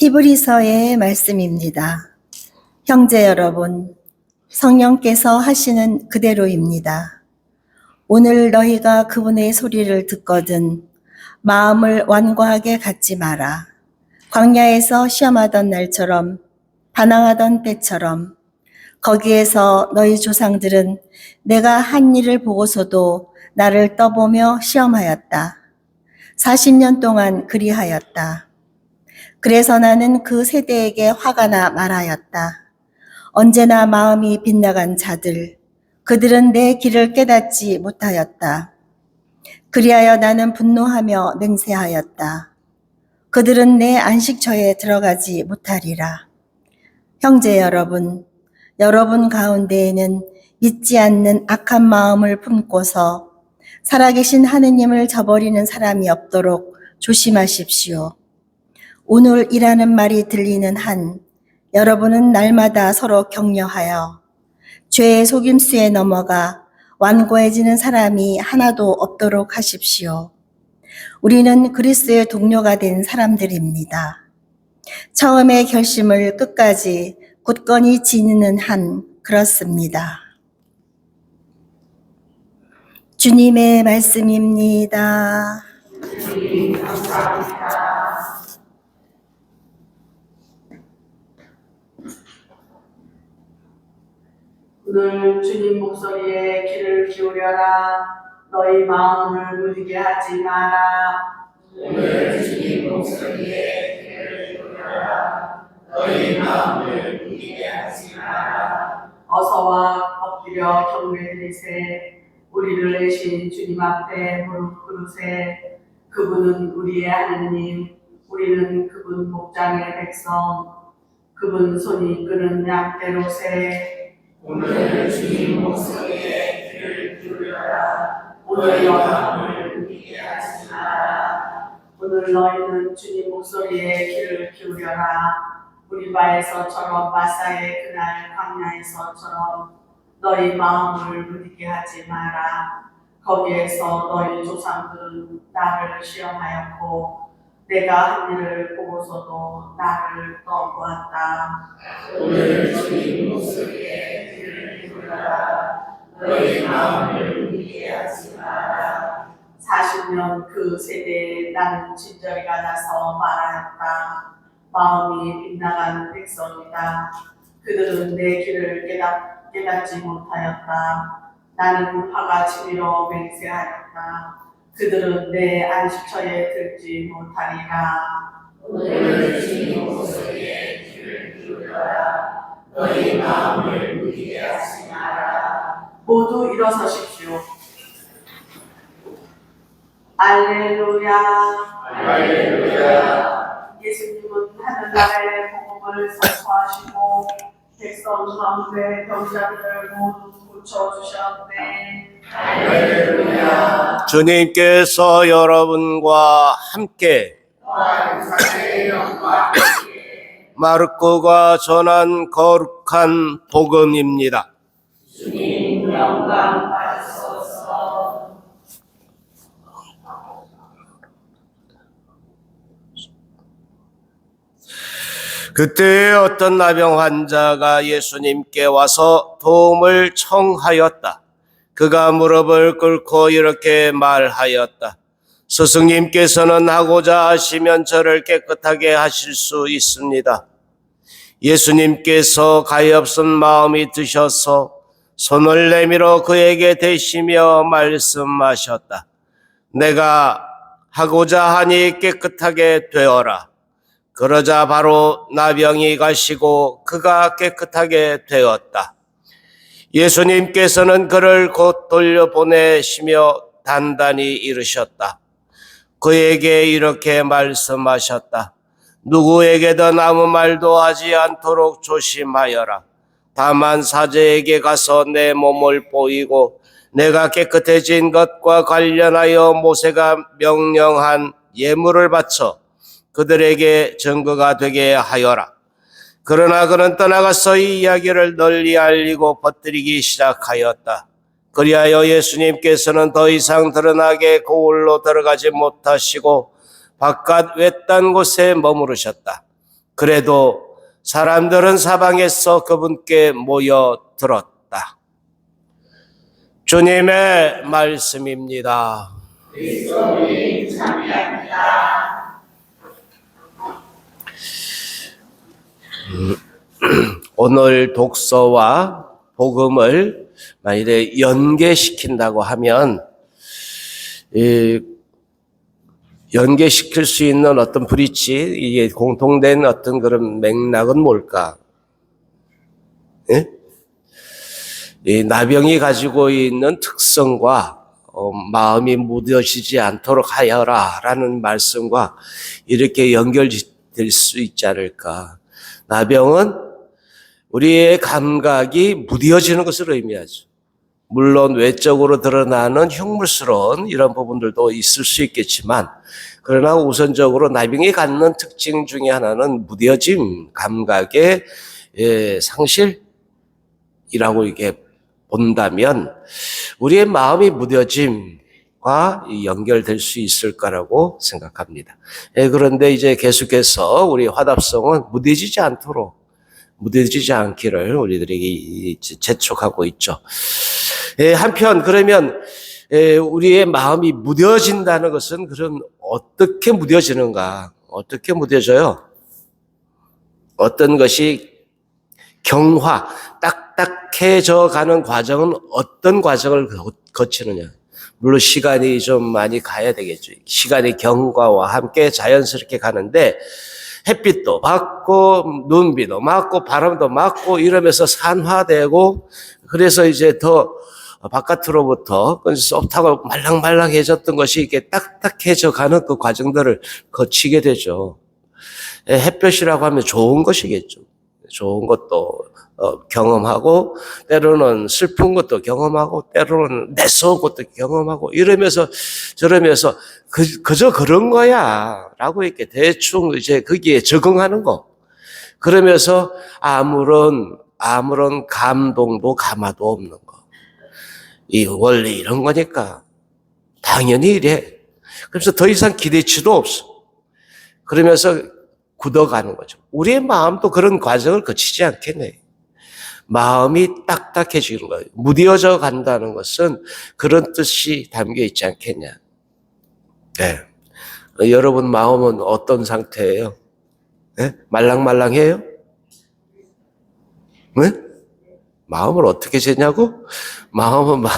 히브리서의 말씀입니다. 형제 여러분, 성령께서 하시는 그대로입니다. 오늘 너희가 그분의 소리를 듣거든 마음을 완고하게 갖지 마라. 광야에서 시험하던 날처럼 반항하던 때처럼 거기에서 너희 조상들은 내가 한 일을 보고서도 나를 떠보며 시험하였다. 40년 동안 그리하였다. 그래서 나는 그 세대에게 화가 나 말하였다. 언제나 마음이 빗나간 자들, 그들은 내 길을 깨닫지 못하였다. 그리하여 나는 분노하며 맹세하였다. 그들은 내 안식처에 들어가지 못하리라. 형제 여러분, 여러분 가운데에는 믿지 않는 악한 마음을 품고서 살아계신 하느님을 저버리는 사람이 없도록 조심하십시오. 오늘이라는 말이 들리는 한 여러분은 날마다 서로 격려하여 죄의 속임수에 넘어가 완고해지는 사람이 하나도 없도록 하십시오. 우리는 그리스의 동료가 된 사람들입니다. 처음의 결심을 끝까지 굳건히 지니는 한 그렇습니다. 주님의 말씀입니다. 오늘 주님 목소리에 귀를 기울여라. 너희 마음을 무디게 하지 마라. 오늘 주님 목소리에 귀를 기울여라. 너희 마음을 무디게 하지 마라. 어서와 엎드려 경배드리세. 우리를 내신 주님 앞에 무릎 꿇으세. 그분은 우리의 하느님, 우리는 그분 목장의 백성, 그분 손이 이끄는 양떼로세. 오늘 주님 목소리에 귀를 기울여라. 오늘 마음을 무디게 하지 마라. 오늘 너희는 주님 목소리에 귀를 기울여라. 우리 바에서처럼 마사의 그날 광야에서처럼 너희 마음을 무디게 하지 마라. 거기에서 너희 조상들은 나를 시험하였고 내가 한 일을 보고서도 나를 떠보았다. 오늘 주님 목소리에 기울여라. 너희 마음을 무디게 하지 마라. 40년 그 세대에 나는 진절이 가나서 말하였다. 마음이 빗나간 백성이다. 그들은 내 길을 깨닫, 깨닫지 못하였다. 나는 화가 치밀어 맹세하였다. 그들은 내 안식처에 들지 못하리라. 오늘 주님 목소리에 귀를 기울여라. 너희 마음을 무디게 하지 마라. 모두 일어서십시오. 알렐루야. 할렐루야. 예수님은 하늘나라의 복음을 선포하시고 백성 가운데 병자들을 모두 고쳐주셨네. 할렐루야. 주님께서 여러분과 함께 마르코가 전한 거룩한 복음입니다. 주님 영광 받으소서. 그때 어떤 나병 환자가 예수님께 와서 도움을 청하였다. 그가 무릎을 꿇고 이렇게 말하였다. 스승님께서는 하고자 하시면 저를 깨끗하게 하실 수 있습니다. 예수님께서 가엾은 마음이 드셔서 손을 내밀어 그에게 대시며 말씀하셨다. 내가 하고자 하니 깨끗하게 되어라. 그러자 바로 나병이 가시고 그가 깨끗하게 되었다. 예수님께서는 그를 곧 돌려보내시며 단단히 이르셨다. 그에게 이렇게 말씀하셨다. 누구에게든 아무 말도 하지 않도록 조심하여라. 다만 사제에게 가서 내 몸을 보이고 내가 깨끗해진 것과 관련하여 모세가 명령한 예물을 바쳐 그들에게 증거가 되게 하여라. 그러나 그는 떠나가서 이 이야기를 널리 알리고 퍼뜨리기 시작하였다. 그리하여 예수님께서는 더 이상 드러나게 고을로 들어가지 못하시고 바깥 외딴 곳에 머무르셨다. 그래도 사람들은 사방에서 그분께 모여 들었다. 주님의 말씀입니다. 참여합니다. 오늘 독서와 복음을 만일에 연계시킨다고 하면 이 연계시킬 수 있는 어떤 브릿지 이게 공통된 어떤 그런 맥락은 뭘까? 예? 이 나병이 가지고 있는 특성과 어, 마음이 무뎌지지 않도록 하여라 라는 말씀과 이렇게 연결될 수 있지 않을까? 나병은 우리의 감각이 무뎌지는 것을 의미하죠. 물론 외적으로 드러나는 흉물스러운 이런 부분들도 있을 수 있겠지만, 그러나 우선적으로 나병이 갖는 특징 중에 하나는 무뎌짐, 감각의 예, 상실이라고 이게 본다면, 우리의 마음이 무뎌짐과 연결될 수 있을 거라고 생각합니다. 예, 그런데 이제 계속해서 우리 화답성은 무뎌지지 않도록 무뎌지지 않기를 우리들에게 이- 재촉하고 있죠. 예, 한편 그러면 예, 우리의 마음이 무뎌진다는 것은 그럼 어떻게 무뎌지는가? 어떻게 무뎌져요? 어떤 것이 경화, 딱딱해져 가는 과정은 어떤 과정을 거- 거치느냐? 물론 시간이 좀 많이 가야 되겠죠. 시간이 경과와 함께 자연스럽게 가는데 햇빛도 받고 눈비도 맞고 바람도 맞고 이러면서 산화되고 그래서 이제 더 바깥으로부터 그 소프트하고 말랑말랑해졌던 것이 이렇게 딱딱해져 가는 그 과정들을 거치게 되죠. 예, 햇볕이라고 하면 좋은 것이겠죠. 좋은 것도 어, 경험하고 때로는 슬픈 것도 경험하고 때로는 매서운 것도 경험하고 이러면서 저러면서 그, 그저 그런 거야 라고 이렇게 대충 이제 거기에 적응하는 거 그러면서 아무런 아무런 감동도 감화도 없는 거. 이 원래 이런 거니까 당연히 이래. 그래서 더 이상 기대치도 없어. 그러면서 굳어가는 거죠. 우리의 마음도 그런 과정을 거치지 않겠네. 마음이 딱딱해지는 거예요. 무뎌져 간다는 것은 그런 뜻이 담겨 있지 않겠냐. 네. 어, 여러분 마음은 어떤 상태예요? 네? 말랑말랑해요? 네? 마음을 어떻게 재냐고? 마음은 마,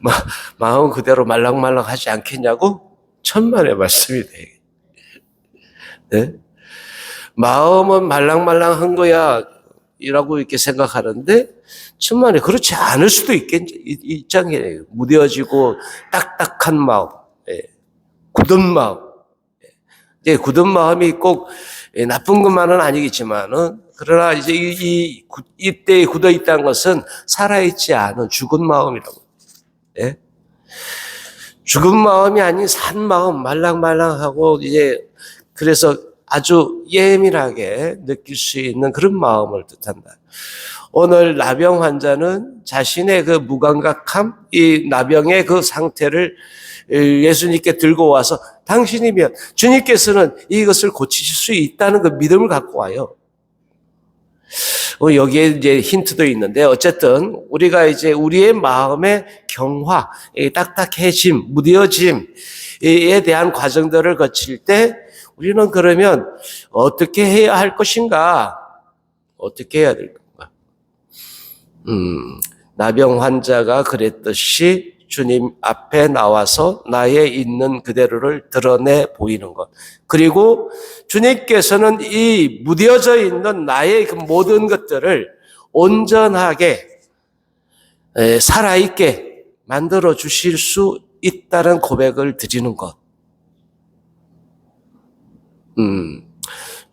마, 마음 그대로 말랑말랑하지 않겠냐고? 천만의 말씀이네. 네? 마음은 말랑말랑한 거야. 이라고 이렇게 생각하는데, 천만에 그렇지 않을 수도 있겠, 이- 있잖아요. 무뎌지고 딱딱한 마음, 예. 굳은 마음. 예. 굳은 마음이 꼭 예, 나쁜 것만은 아니겠지만은, 그러나 이제 이, 이, 구- 이때에 굳어 있다는 것은 살아있지 않은 죽은 마음이라고. 예? 죽은 마음이 아닌 산 마음, 말랑말랑하고, 이제, 그래서 아주 예민하게 느낄 수 있는 그런 마음을 뜻한다. 오늘 나병 환자는 자신의 그 무감각함, 이 나병의 그 상태를 예수님께 들고 와서 당신이면 주님께서는 이것을 고치실 수 있다는 그 믿음을 갖고 와요. 어, 여기에 이제 힌트도 있는데 어쨌든 우리가 이제 우리의 마음의 경화, 이 딱딱해짐, 무뎌짐 에 대한 과정들을 거칠 때 우리는 그러면 어떻게 해야 할 것인가? 어떻게 해야 될 건가? 음, 나병 환자가 그랬듯이 주님 앞에 나와서 나의 있는 그대로를 드러내 보이는 것. 그리고 주님께서는 이 무뎌져 있는 나의 그 모든 것들을 온전하게 에, 살아있게 만들어 주실 수 있다는 고백을 드리는 것. 음,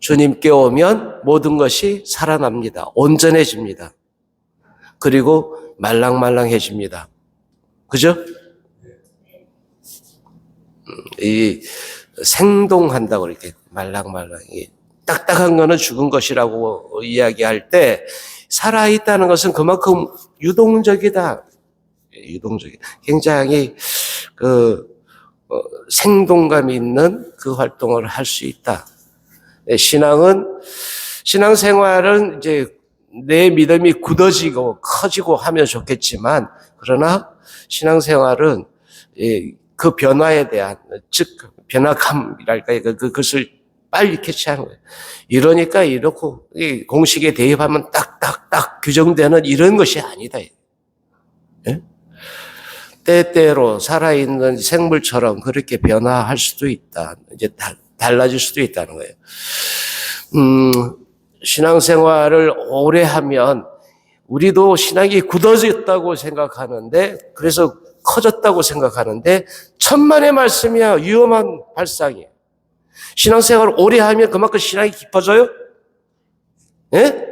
주님께 오면 모든 것이 살아납니다. 온전해집니다. 그리고 말랑말랑해집니다. 그죠? 음, 이 생동한다고 이렇게 말랑말랑 이 딱딱한 거는 죽은 것이라고 이야기할 때 살아있다는 것은 그만큼 유동적이다. 유동적이 굉장히 그 어, 생동감 있는 그 활동을 할 수 있다. 예, 신앙은 신앙생활은 이제 내 믿음이 굳어지고 커지고 하면 좋겠지만 그러나 신앙생활은 예, 그 변화에 대한 즉 변화감이랄까 그- 그것을 빨리 캐치하는 거예요. 이러니까 이렇고 이 공식에 대입하면 딱딱딱 규정되는 이런 것이 아니다. 예? 때때로 살아있는 생물처럼 그렇게 변화할 수도 있다. 이제 달, 달라질 수도 있다는 거예요. 음, 신앙생활을 오래 하면 우리도 신앙이 굳어졌다고 생각하는데 그래서 커졌다고 생각하는데 천만의 말씀이야 위험한 발상이에요. 신앙생활을 오래 하면 그만큼 신앙이 깊어져요? 예?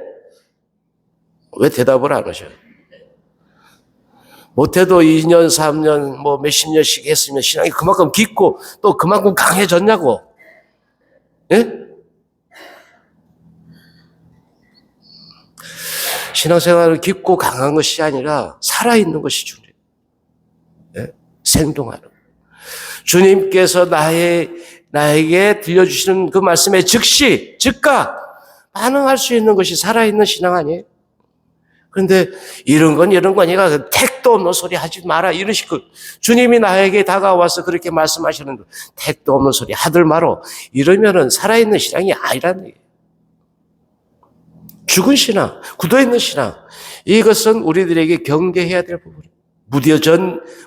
왜 대답을 안 하셔요? 못해도 2년, 3년, 뭐 몇십 년씩 했으면 신앙이 그만큼 깊고 또 그만큼 강해졌냐고. 예? 신앙생활은 깊고 강한 것이 아니라 살아있는 것이 중요해요. 예? 생동하는. 것. 주님께서 나의, 나에게 들려주시는 그 말씀에 즉시, 즉각 반응할 수 있는 것이 살아있는 신앙 아니에요? 그런데 이런 건 이런 거니까 그 택도 없는 소리 하지 마라 식으로 주님이 나에게 다가와서 그렇게 말씀하시는 택도 없는 소리 하들 마로 이러면은 살아있는 신앙이 아니라는 얘기예요. 죽은 신앙, 굳어있는 신앙 이것은 우리들에게 경계해야 될 부분이에요. 무뎌져,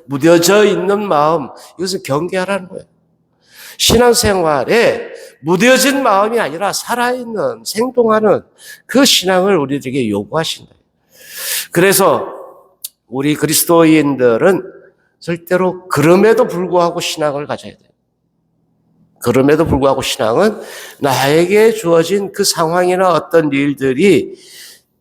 무뎌져 있는 마음 이것은 경계하라는 거예요. 신앙생활에 무뎌진 마음이 아니라 살아있는 생동하는 그 신앙을 우리들에게 요구하신다. 그래서 우리 그리스도인들은 절대로 그럼에도 불구하고 신앙을 가져야 돼요. 그럼에도 불구하고 신앙은 나에게 주어진 그 상황이나 어떤 일들이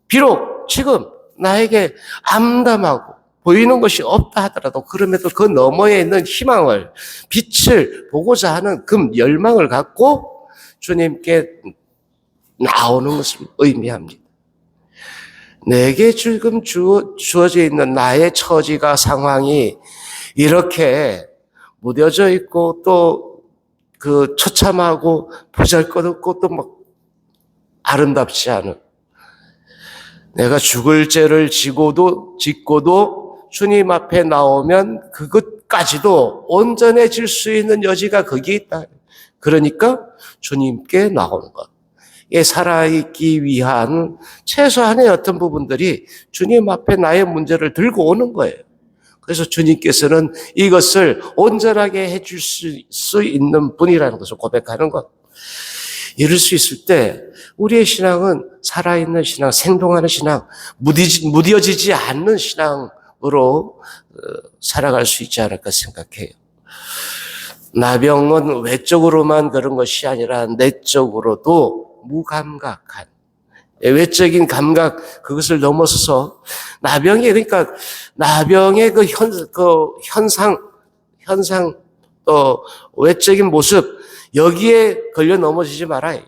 비록 지금 나에게 암담하고 보이는 것이 없다 하더라도 그럼에도 그 너머에 있는 희망을, 빛을 보고자 하는 그 열망을 갖고 주님께 나오는 것을 의미합니다. 내게 지금 주, 주어져 있는 나의 처지가 상황이 이렇게 무뎌져 있고 또 그 처참하고 보잘것없고 또 막 아름답지 않은 내가 죽을 죄를 지고도 짓고도 주님 앞에 나오면 그것까지도 온전해질 수 있는 여지가 거기에 있다. 그러니까 주님께 나오는 것. 에 살아있기 위한 최소한의 어떤 부분들이 주님 앞에 나의 문제를 들고 오는 거예요. 그래서 주님께서는 이것을 온전하게 해줄 수, 수 있는 분이라는 것을 고백하는 것. 이럴 수 있을 때 우리의 신앙은 살아있는 신앙, 생동하는 신앙, 무디지, 무뎌지지 않는 신앙으로 어, 살아갈 수 있지 않을까 생각해요. 나병은 외적으로만 그런 것이 아니라 내적으로도 무감각한 외적인 감각 그것을 넘어서서 나병이 그러니까 나병의 그 현 그 현상 현상 또 외적인 모습 여기에 걸려 넘어지지 말아요.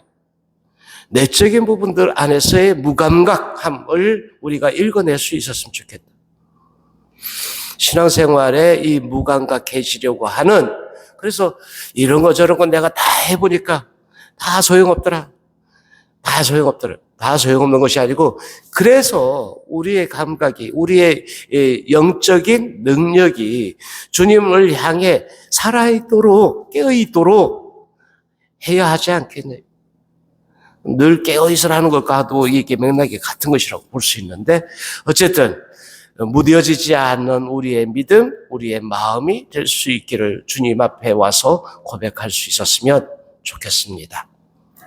내적인 부분들 안에서의 무감각함을 우리가 읽어낼 수 있었으면 좋겠다. 신앙생활에 이 무감각해지려고 하는 그래서 이런 거 저런 거 내가 다 해보니까 다 소용없더라. 다 소용없더라. 다 소용없는 것이 아니고 그래서 우리의 감각이 우리의 영적인 능력이 주님을 향해 살아있도록 깨어있도록 해야 하지 않겠네요. 늘 깨어있으라는 것과도 이게 맥락이 같은 것이라고 볼 수 있는데 어쨌든 무뎌지지 않는 우리의 믿음, 우리의 마음이 될 수 있기를 주님 앞에 와서 고백할 수 있었으면 좋겠습니다.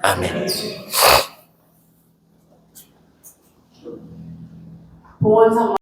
아멘. 보원성